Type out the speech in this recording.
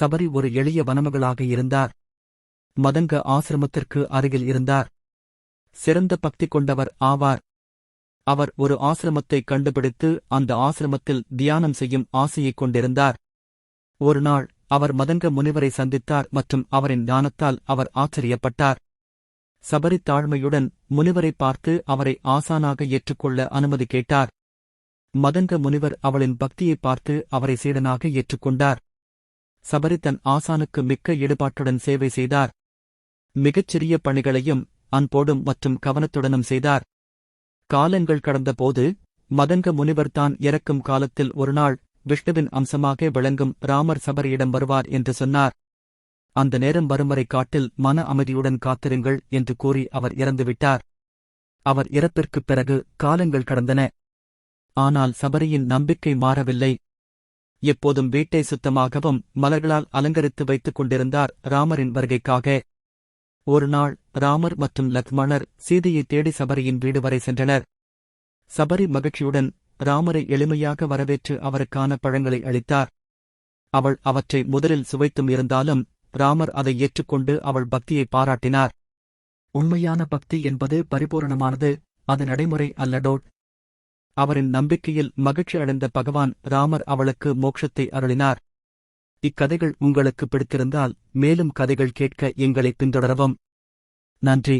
சபரி ஒரு எளிய வனமகளாக இருந்தார். மதங்க ஆசிரமத்திற்கு அருகில் இருந்தார். சிறந்த பக்தி கொண்டவர் ஆவார். அவர் ஒரு ஆசிரமத்தை கண்டுபிடித்து அந்த ஆசிரமத்தில் தியானம் செய்யும் ஆசையைக் கொண்டிருந்தார். ஒருநாள் அவர் மதங்க முனிவரை சந்தித்தார் மற்றும் அவரின் ஞானத்தால் அவர் ஆச்சரியப்பட்டார். சபரி தாழ்மையுடன் முனிவரை பார்த்து அவரை ஆசானாக ஏற்றுக்கொள்ள அனுமதி கேட்டார். மதங்க முனிவர் அவளின் பக்தியை பார்த்து அவரை சீடனாக ஏற்றுக்கொண்டார். சபரி தன் ஆசானுக்கு மிக்க ஈடுபாட்டுடன் சேவை செய்தார். மிகச்சிறிய பணிகளையும் அன்போடும் மற்றும் கவனத்துடனும் செய்தார். காலங்கள் கடந்தபோது மதங்க முனிவர் தான் இறக்கும் காலத்தில் ஒருநாள் விஷ்ணுவின் அம்சமாக விளங்கும் ராமர் சபரியிடம் வருவார் என்று சொன்னார். அந்த நேரம் வரும் காட்டில் மன அமைதியுடன் காத்திருங்கள் என்று கூறி அவர் இறந்துவிட்டார். அவர் இறப்பிற்குப் பிறகு காலங்கள் கடந்தன. ஆனால் சபரியின் நம்பிக்கை மாறவில்லை. எப்போதும் வீட்டை சுத்தமாகவும் மலர்களால் அலங்கரித்து வைத்துக் கொண்டிருந்தார் ராமரின் வருகைக்காக. ஒருநாள் ராமர் மற்றும் லக்மணர் சீதையை தேடி சபரியின் வீடு வரை சென்றனர். சபரி மகிழ்ச்சியுடன் ராமரை எளிமையாக வரவேற்று அவருக்கான பழங்களை அளித்தார். அவள் அவற்றை முதலில் சுவைத்தும் இருந்தாலும் ராமர் அதை ஏற்றுக்கொண்டு அவள் பக்தியை பாராட்டினார். உண்மையான பக்தி என்பது பரிபூரணமானது அது நடைமுறை அல்லடோட் அவரின் நம்பிக்கையில் மகிழ்ச்சி அடைந்த பகவான் ராமர் அவளுக்கு மோட்சத்தை அருளினார். இக்கதைகள் உங்களுக்கு பிடித்திருந்தால் மேலும் கதைகள் கேட்க எங்களை பின்தொடரவும். நன்றி.